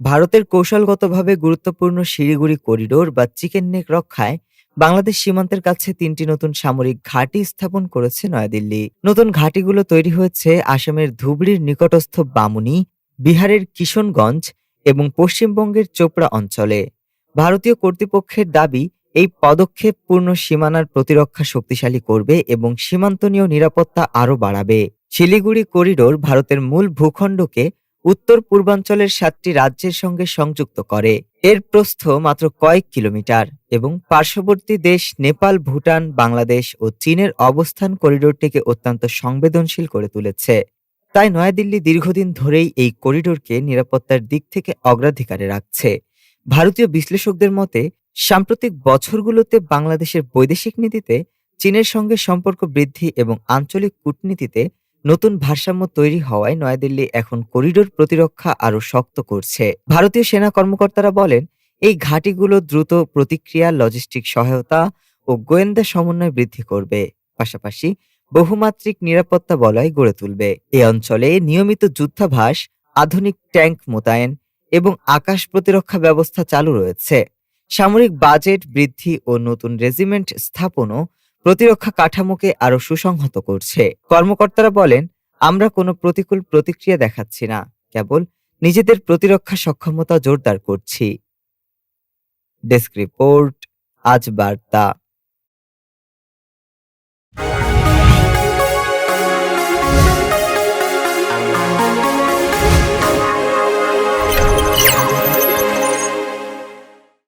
ভারতের কৌশলগতভাবে গুরুত্বপূর্ণ শিলিগুড়ি করিডোর বা চিকেন নেক রক্ষায় বাংলাদেশ সীমান্তের কাছে তিনটি নতুন সামরিক ঘাঁটি স্থাপন করেছে নয়াদিল্লি। নতুন ঘাঁটিগুলো তৈরি হয়েছে আসামের ধুবড়ির নিকটস্থ বামুনি, বিহারের কিশনগঞ্জ এবং পশ্চিমবঙ্গের চোপড়া অঞ্চলে। ভারতীয় কর্তৃপক্ষের দাবি, এই পদক্ষেপ পূর্ণ সীমানার প্রতিরক্ষা শক্তিশালী করবে এবং সীমান্তনীয় নিরাপত্তা আরও বাড়াবে। শিলিগুড়ি করিডোর ভারতের মূল ভূখণ্ডকে উত্তর পূর্বাঞ্চলের সাতটি রাজ্যের সঙ্গে সংযুক্ত করে। এর প্রস্থ মাত্র কয়েক কিলোমিটার এবং পার্শ্ববর্তী দেশ নেপাল, ভুটান, বাংলাদেশ ও চীনের অবস্থান করিডোরটিকে অত্যন্ত সংবেদনশীল করে তুলেছে। তাই নয়াদিল্লি দীর্ঘদিন ধরেই এই করিডোরকে নিরাপত্তার দিক থেকে অগ্রাধিকারে রাখছে। ভারতীয় বিশ্লেষকদের মতে, সাম্প্রতিক বছরগুলোতে বাংলাদেশের বৈদেশিক নীতিতে চীনের সঙ্গে সম্পর্ক বৃদ্ধি এবং আঞ্চলিক কূটনীতিতে নতুন ভারসাম্য তৈরি হওয়ায় নয়াদিল্লি এখন করিডোর প্রতিরক্ষা আরও শক্ত করছে। ভারতীয় সেনা কর্মকর্তারা বলেন, এই ঘাঁটিগুলো দ্রুত প্রতিক্রিয়া, লজিস্টিক সহায়তা ও গোয়েন্দা সমন্বয় বৃদ্ধি করবে। পাশাপাশি বহুমাত্রিক নিরাপত্তা বলয় গড়ে তুলবে। এ অঞ্চলে নিয়মিত যুদ্ধাভাস আধুনিক ট্যাঙ্ক মোতায়েন এবং আকাশ প্রতিরক্ষা ব্যবস্থা চালু রয়েছে। সামরিক বাজেট বৃদ্ধি ও নতুন রেজিমেন্ট স্থাপনও প্রতিরক্ষা কাঠামোকে আরও সুসংহত করছে। কর্মকর্তারা বলেন, আমরা কোনো প্রতিকূল প্রতিক্রিয়া দেখাচ্ছি না, কেবল নিজেদের প্রতিরক্ষা সক্ষমতা জোরদার করছি। ডেস্ক রিপোর্ট, আজ বার্তা।